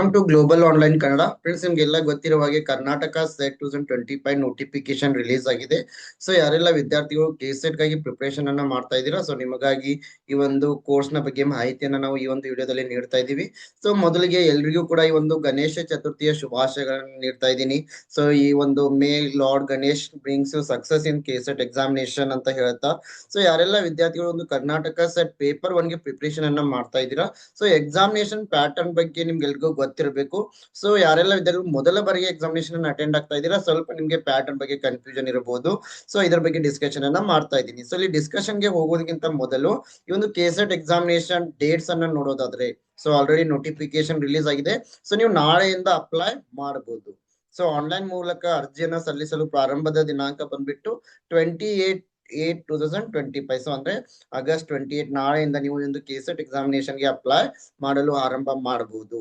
Welcome to global online Kannada friends ನಿಮ್ಗೆಲ್ಲ ಗೊತ್ತಿರೋ ಹಾಗೆ Karnataka SET two thousand twenty five notification release ಆಗಿದೆ. So ಯಾರೆಲ್ಲ ವಿದ್ಯಾರ್ಥಿಗಳು ಕೆ ಸೆಟ್ಗಾಗಿ ಪ್ರಿಪರೇಷನ್ ಅನ್ನ ಮಾಡ್ತಾ ಇದ್ದೀರಾ? ಸೊ ನಿಮಗಾಗಿ ಈ ಒಂದು ಕೋರ್ಸ್ನ ಬಗ್ಗೆ ಮಾಹಿತಿಯನ್ನ ನಾವು ಈ ಒಂದು ವಿಡಿಯೋದಲ್ಲಿ ನೀಡ್ತಾ ಇದ್ದೀವಿ. ಸೊ ಮೊದಲಿಗೆ ಎಲ್ರಿಗೂ ಕೂಡ ಈ ಒಂದು ಗಣೇಶ ಚತುರ್ಥಿಯ ಶುಭಾಶಯಗಳನ್ನು ನೀಡ್ತಾ ಇದ್ದೀನಿ. ಸೊ ಈ ಒಂದು may lord Ganesh brings success in K SET examination ಅಂತ ಹೇಳ್ತಾ ಸೊ ಯಾರೆಲ್ಲ ವಿದ್ಯಾರ್ಥಿಗಳು ಒಂದು ಕರ್ನಾಟಕ ಸೆಟ್ ಪೇಪರ್ ಒನ್ಗೆ ಪ್ರಿಪರೇಷನ್ ಅನ್ನ ಮಾಡ್ತಾ ಇದ್ದೀರಾ? ಸೊ ಎಕ್ಸಾಮಿನೇಷನ್ ಪ್ಯಾಟರ್ನ್ ಬಗ್ಗೆ ನಿಮ್ಗೆಲ್ರಿಗೂ ಗೊತ್ತಿರಬೇಕು ಸೊ ಯಾರೆಲ್ಲ ವಿದ್ಯಾರ್ಥಿಗಳು ಮೊದಲ ಬಾರಿಗೆ ಎಕ್ಸಾಮಿನೇಷನ್ ಅಟೆಂಡ್ ಆಗ್ತಾ ಇದ್ದೀರಾ, ಸ್ವಲ್ಪ ನಿಮಗೆ ಪ್ಯಾಟರ್ನ್ ಬಗ್ಗೆ ಕನ್ಫ್ಯೂಷನ್ ಇರಬಹುದು. ಸೊ ಇದ್ರ ಬಗ್ಗೆ ಡಿಸ್ಕಷನ್ ಅನ್ನ ಮಾಡ್ತಾ ಇದ್ದೀನಿ. ಸೊ ಇಲ್ಲಿ ಡಿಸ್ಕಷನ್ಗೆ ಹೋಗೋದಕ್ಕಿಂತ ಮೊದಲು ಈ ಒಂದು ಕೆಸೆಟ್ ಎಕ್ಸಾಮಿನೇಷನ್ ಡೇಟ್ಸ್ ಅನ್ನ ನೋಡೋದಾದ್ರೆ ಸೊ ಆಲ್ರೆಡಿ ನೋಟಿಫಿಕೇಶನ್ ರಿಲೀಸ್ ಆಗಿದೆ. ಸೊ ನೀವು ನಾಳೆಯಿಂದ ಅಪ್ಲೈ ಮಾಡಬಹುದು ಸೊ ಆನ್ಲೈನ್ ಮೂಲಕ ಅರ್ಜಿಯನ್ನ ಸಲ್ಲಿಸಲು ಪ್ರಾರಂಭದ ದಿನಾಂಕ ಬಂದ್ಬಿಟ್ಟು twenty eight eight two thousand twenty five so ಅಂದ್ರೆ ಆಗಸ್ಟ್ ಟ್ವೆಂಟಿ ಏಟ್ ನಾಳೆಯಿಂದ ನೀವು ಒಂದು ಕೆಸೆಟ್ ಎಕ್ಸಾಮಿನೇಷನ್ಗೆ ಅಪ್ಲೈ ಮಾಡಲು ಆರಂಭ ಮಾಡಬಹುದು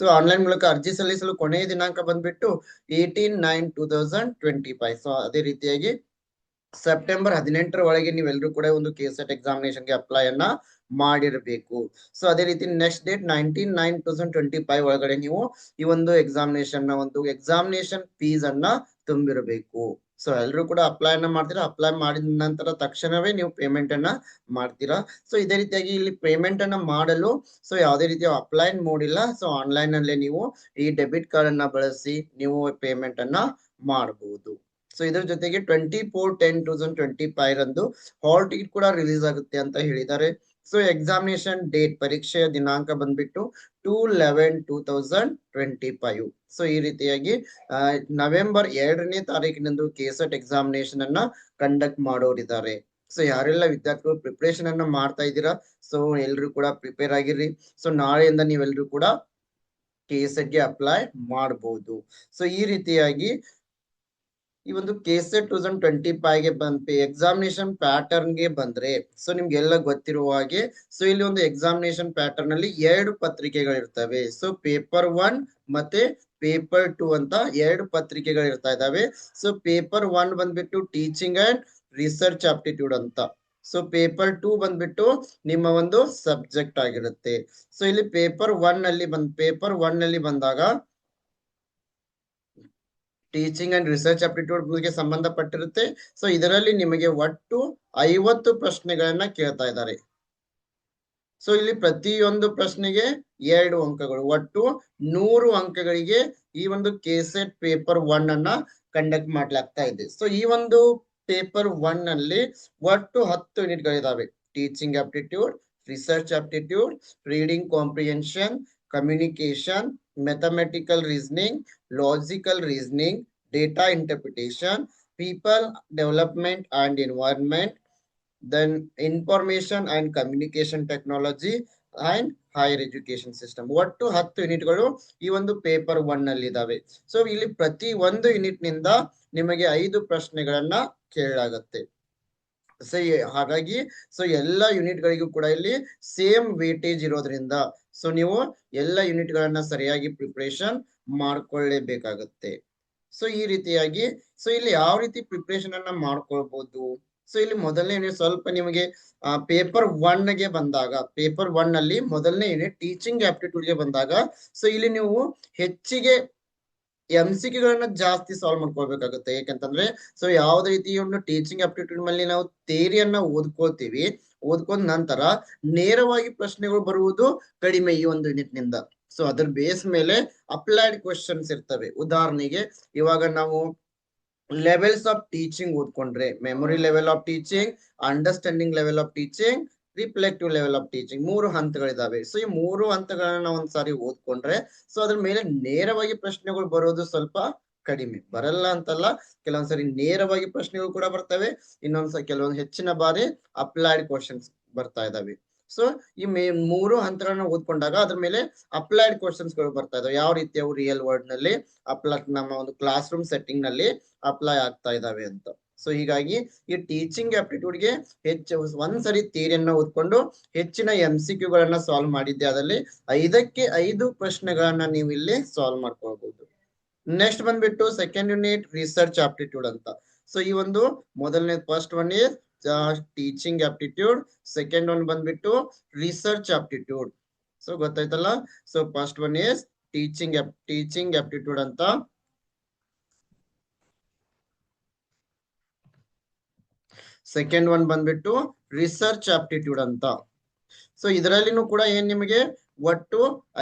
ಸೊ ಆನ್ಲೈನ್ ಮೂಲಕ ಅರ್ಜಿ ಸಲ್ಲಿಸಲು ಕೊನೆಯ ದಿನಾಂಕ ಬಂದ್ಬಿಟ್ಟು eighteen nine two thousand twenty five so ಅದೇ ರೀತಿಯಾಗಿ ಸೆಪ್ಟೆಂಬರ್ ಹದಿನೆಂಟರ ಒಳಗೆ ನೀವೆಲ್ಲರೂ ಕೂಡ ಒಂದು ಕೆಸೆಟ್ ಎಕ್ಸಾಮಿನೇಷನ್ಗೆ ಅಪ್ಲೈ ಅನ್ನ ಮಾಡಿರಬೇಕು. ಸೊ ಅದೇ ರೀತಿ next date nineteen nine two thousand twenty five ಒಳಗಡೆ ನೀವು ಈ ಒಂದು ಎಕ್ಸಾಮಿನೇಷನ್ನ ಒಂದು ಎಕ್ಸಾಮಿನೇಷನ್ ಫೀಸ್ ಅನ್ನ ತುಂಬಿರಬೇಕು. ಸೊ ಎಲ್ಲರೂ ಕೂಡ ಅಪ್ಲೈ ಅನ್ನ ಮಾಡ್ತೀರಾ? ಅಪ್ಲೈ ಮಾಡಿದ ನಂತರ ತಕ್ಷಣವೇ ನೀವು ಪೇಮೆಂಟ್ ಅನ್ನ ಮಾಡ್ತೀರಾ? ಸೊ ಇದೇ ರೀತಿಯಾಗಿ ಇಲ್ಲಿ ಪೇಮೆಂಟ್ ಅನ್ನ ಮಾಡಲು ಸೊ ಯಾವುದೇ ರೀತಿಯ ಅಪ್ಲೈನ್ ಮೂಡಿಲ್ಲ. ಸೊ ಆನ್ಲೈನ್ ಅಲ್ಲೇ ನೀವು ಈ ಡೆಬಿಟ್ ಕಾರ್ಡ್ ಅನ್ನ ಬಳಸಿ ನೀವು ಪೇಮೆಂಟ್ ಅನ್ನ ಮಾಡಬಹುದು ಸೊ ಇದ್ರ ಜೊತೆಗೆ twenty four ten two twenty five ರಂದು ಹಾಲ್ ಟಿಕೆಟ್ ಕೂಡ ರಿಲೀಸ್ ಆಗುತ್ತೆ ಅಂತ ಹೇಳಿದ್ದಾರೆ. ಸೊ ಎಕ್ಸಾಮಿನೇಷನ್ ಡೇಟ್ ಪರೀಕ್ಷೆಯ ದಿನಾಂಕ ಬಂದ್ಬಿಟ್ಟು two eleven two thousand twenty five so ಈ ರೀತಿಯಾಗಿ ನವೆಂಬರ್ ಎರಡನೇ ತಾರೀಕಿನಂದು ಕೆಸೆಟ್ ಎಕ್ಸಾಮಿನೇಷನ್ ಅನ್ನ ಕಂಡಕ್ಟ್ ಮಾಡೋರಿದ್ದಾರೆ ಸೊ ಯಾರೆಲ್ಲ ವಿದ್ಯಾರ್ಥಿಗಳು ಪ್ರಿಪರೇಷನ್ ಅನ್ನ ಮಾಡ್ತಾ ಇದ್ದೀರಾ ಸೊ ಎಲ್ರು ಕೂಡ ಪ್ರಿಪೇರ್ ಆಗಿರ್ರಿ. ಸೊ ನಾಳೆಯಿಂದ ನೀವೆಲ್ರೂ ಕೂಡ ಕೆಸೆಟ್ಗೆ ಅಪ್ಲೈ ಮಾಡಬಹುದು ಸೊ ಈ ರೀತಿಯಾಗಿ ಈ ಒಂದು ಕೆಸೆಟ್ ಟೂ ತೌಸಂಡ್ ಟ್ವೆಂಟಿ ಫೈವ್ಗೆ ಬಂದ್ ಎಕ್ಸಾಮಿನೇಷನ್ ಪ್ಯಾಟರ್ನ್ಗೆ ಬಂದ್ರೆ ಸೊ ನಿಮ್ಗೆಲ್ಲ ಗೊತ್ತಿರುವ ಹಾಗೆ ಸೊ ಇಲ್ಲಿ ಒಂದು ಎಕ್ಸಾಮಿನೇಷನ್ ಪ್ಯಾಟರ್ನ್ ಅಲ್ಲಿ ಎರಡು ಪತ್ರಿಕೆಗಳಿರ್ತವೆ ಸೊ ಪೇಪರ್ ಒನ್ ಮತ್ತೆ ಪೇಪರ್ ಟೂ ಅಂತ ಎರಡು ಪತ್ರಿಕೆಗಳು ಇರ್ತಾ ಇದಾವೆ ಸೊ ಪೇಪರ್ ಒನ್ ಬಂದ್ಬಿಟ್ಟು ಟೀಚಿಂಗ್ ಅಂಡ್ ರಿಸರ್ಚ್ ಆಪ್ಟಿಟ್ಯೂಡ್ ಅಂತ. ಸೊ ಪೇಪರ್ ಟೂ ಬಂದ್ಬಿಟ್ಟು ನಿಮ್ಮ ಒಂದು ಸಬ್ಜೆಕ್ಟ್ ಆಗಿರುತ್ತೆ. ಸೊ ಇಲ್ಲಿ ಪೇಪರ್ ಒನ್ ಅಲ್ಲಿ ಬಂದ್ ಪೇಪರ್ ಒನ್ ಅಲ್ಲಿ ಬಂದಾಗ ಟೀಚಿಂಗ್ ಅಂಡ್ ರಿಸರ್ಚ್ ಅಪ್ಟಿಟ್ಯೂಡ್ ಸಂಬಂಧಪಟ್ಟಿರುತ್ತೆ. ಸೊ ಇದರಲ್ಲಿ ನಿಮಗೆ ಒಟ್ಟು ಐವತ್ತು ಪ್ರಶ್ನೆಗಳನ್ನ ಕೇಳ್ತಾ ಇದ್ದಾರೆ. ಸೊ ಇಲ್ಲಿ ಪ್ರತಿಯೊಂದು ಪ್ರಶ್ನೆಗೆ ಎರಡು ಅಂಕಗಳು. ಒಟ್ಟು ನೂರು ಅಂಕಗಳಿಗೆ ಈ ಒಂದು ಕೆಸೆಟ್ ಪೇಪರ್ ಒನ್ ಅನ್ನ ಕಂಡಕ್ಟ್ ಮಾಡ್ಲಾಗ್ತಾ ಇದೆ. ಸೊ ಈ ಒಂದು ಪೇಪರ್ ಒನ್ ಅಲ್ಲಿ ಒಟ್ಟು ಹತ್ತು ಯೂನಿಟ್ಗಳಿದಾವೆ teaching aptitude research aptitude reading comprehension communication mathematical reasoning logical reasoning data interpretation people development and environment then information and communication technology and higher education system ಒಟ್ಟು ಹತ್ತು ಯೂನಿಟ್ಗಳು ಈ ಒಂದು ಪೇಪರ್ ಒನ್ ಅಲ್ಲಿ ಇದಾವೆ. ಸೊ ಇಲ್ಲಿ ಪ್ರತಿ ಒಂದು ಯೂನಿಟ್ನಿಂದ ನಿಮಗೆ ಐದು ಪ್ರಶ್ನೆಗಳನ್ನ ಕೇಳಲಾಗತ್ತೆ. ಸೊ ಹಾಗಾಗಿ ಸೊ ಎಲ್ಲ ಯೂನಿಟ್ ಗಳಿಗೂ ಕೂಡ ಇಲ್ಲಿ ಸೇಮ್ ವೇಟೇಜ್ ಇರೋದ್ರಿಂದ ಸೊ ನೀವು ಎಲ್ಲ ಯೂನಿಟ್ ಗಳನ್ನ ಸರಿಯಾಗಿ ಪ್ರಿಪರೇಷನ್ ಮಾಡ್ಕೊಳ್ಳೇಬೇಕಾಗತ್ತೆ. ಸೊ ಈ ರೀತಿಯಾಗಿ ಸೊ ಇಲ್ಲಿ ಯಾವ ರೀತಿ ಪ್ರಿಪರೇಷನ್ ಅನ್ನ ಮಾಡ್ಕೊಳ್ಬಹುದು ಸೊ ಇಲ್ಲಿ ಮೊದಲನೇ ಯೂನಿಟ್ ಸ್ವಲ್ಪ ನಿಮಗೆ ಪೇಪರ್ ಒನ್ಗೆ ಬಂದಾಗ ಪೇಪರ್ ಒನ್ ಅಲ್ಲಿ ಮೊದಲನೇ ಯೂನಿಟ್ ಟೀಚಿಂಗ್ ಆಪ್ಟಿಟ್ಯೂಡ್ಗೆ ಬಂದಾಗ ಸೊ ಇಲ್ಲಿ ನೀವು ಹೆಚ್ಚಿಗೆ ಎಂ ಸಿ ಜಾಸ್ತಿ ಸಾಲ್ವ್ ಮಾಡ್ಕೊಳ್ಬೇಕಾಗುತ್ತೆ. ಯಾಕಂತಂದ್ರೆ ಸೊ ಯಾವ್ದೇ ರೀತಿ ಒಂದು ಟೀಚಿಂಗ್ ಆಪ್ಟಿಟ್ಯೂಡ್ ಮೇಲೆ ನಾವು ಥೇರಿಯನ್ನ ಓದ್ಕೊಳ್ತೀವಿ ಓದ್ಕೊಂಡ ನಂತರ ನೇರವಾಗಿ ಪ್ರಶ್ನೆಗಳು ಬರುವುದು ಕಡಿಮೆ ಈ ಒಂದು ಯೂನಿಟ್ನಿಂದ ಸೊ ಅದ್ರ ಬೇಸ್ ಮೇಲೆ ಅಪ್ಲೈಡ್ ಕ್ವಶನ್ಸ್ ಇರ್ತವೆ. ಉದಾಹರಣೆಗೆ, ಇವಾಗ ನಾವು levels of teaching ಓದ್ಕೊಂಡ್ರೆ memory level of teaching understanding level of teaching reflective level of teaching ಮೂರು ಹಂತಗಳಿದಾವೆ. ಸೊ ಈ ಮೂರು ಹಂತಗಳನ್ನ ಒಂದ್ಸಾರಿ ಓದ್ಕೊಂಡ್ರೆ ಸೊ ಅದ್ರ ಮೇಲೆ ನೇರವಾಗಿ ಪ್ರಶ್ನೆಗಳು ಬರೋದು ಸ್ವಲ್ಪ ಕಡಿಮೆ. ಬರಲ್ಲ ಅಂತಲ್ಲ, ಕೆಲವೊಂದ್ಸರಿ ನೇರವಾಗಿ ಪ್ರಶ್ನೆಗಳು ಕೂಡ ಬರ್ತವೆ. ಇನ್ನೊಂದ್ಸ, ಕೆಲವೊಂದು ಹೆಚ್ಚಿನ ಬಾರಿ ಅಪ್ಲೈಡ್ ಕ್ವಶನ್ಸ್ ಬರ್ತಾ ಇದಾವೆ. ಸೊ ಈ ಮೂರು ಹಂತಗಳನ್ನ ಓದ್ಕೊಂಡಾಗ ಅದ್ರ ಮೇಲೆ ಅಪ್ಲೈಡ್ ಕ್ವಶನ್ಸ್ಗಳು ಬರ್ತಾ ಇದಾವೆ. ಯಾವ ರೀತಿ ಅವು ರಿಯಲ್ ವರ್ಡ್ನಲ್ಲಿ ಅಪ್ಲೈ ನಮ್ಮ ಒಂದು ಕ್ಲಾಸ್ ರೂಮ್ ಸೆಟ್ಟಿಂಗ್ನಲ್ಲಿ ಅಪ್ಲೈ ಆಗ್ತಾ ಇದಾವೆ ಅಂತ. ಸೊ ಹೀಗಾಗಿ ಈ ಟೀಚಿಂಗ್ ಆಪ್ಟಿಟ್ಯೂಡ್ಗೆ ಹೆಚ್ಚು ಒಂದ್ಸರಿ ಥಿಯರಿಯನ್ನ ಓದ್ಕೊಂಡು ಹೆಚ್ಚಿನ ಎಂ ಸಿ ಕ್ಯೂ ಗಳನ್ನ ಸಾಲ್ವ್ ಮಾಡಿದ್ದೆ ಅದರಲ್ಲಿ ಐದಕ್ಕೆ ಐದು ಪ್ರಶ್ನೆಗಳನ್ನ ನೀವು ಇಲ್ಲಿ ಸಾಲ್ವ್ ಮಾಡ್ಕೊಳ್ಬಹುದು ನೆಕ್ಸ್ಟ್ ಬಂದ್ಬಿಟ್ಟು ಸೆಕೆಂಡ್ ಯೂನಿಟ್ ರಿಸರ್ಚ್ ಆಪ್ಟಿಟ್ಯೂಡ್ ಅಂತ. ಸೊ ಈ ಒಂದು ಮೊದಲನೇ first one is teaching aptitude second one ಬಂದ್ಬಿಟ್ಟು ರಿಸರ್ಚ್ ಆಪ್ಟಿಟ್ಯೂಡ್ ಸೊ ಗೊತ್ತಾಯ್ತಲ್ಲ? So first one is teaching teaching aptitude ಅಂತ. ಸೆಕೆಂಡ್ ಒನ್ ಬಂದ್ಬಿಟ್ಟು ರಿಸರ್ಚ್ ಆಪ್ಟಿಟ್ಯೂಡ್ ಅಂತ. ಸೊ ಇದರಲ್ಲಿನೂ ಕೂಡ ಏನ್ ನಿಮಗೆ? ಒಟ್ಟು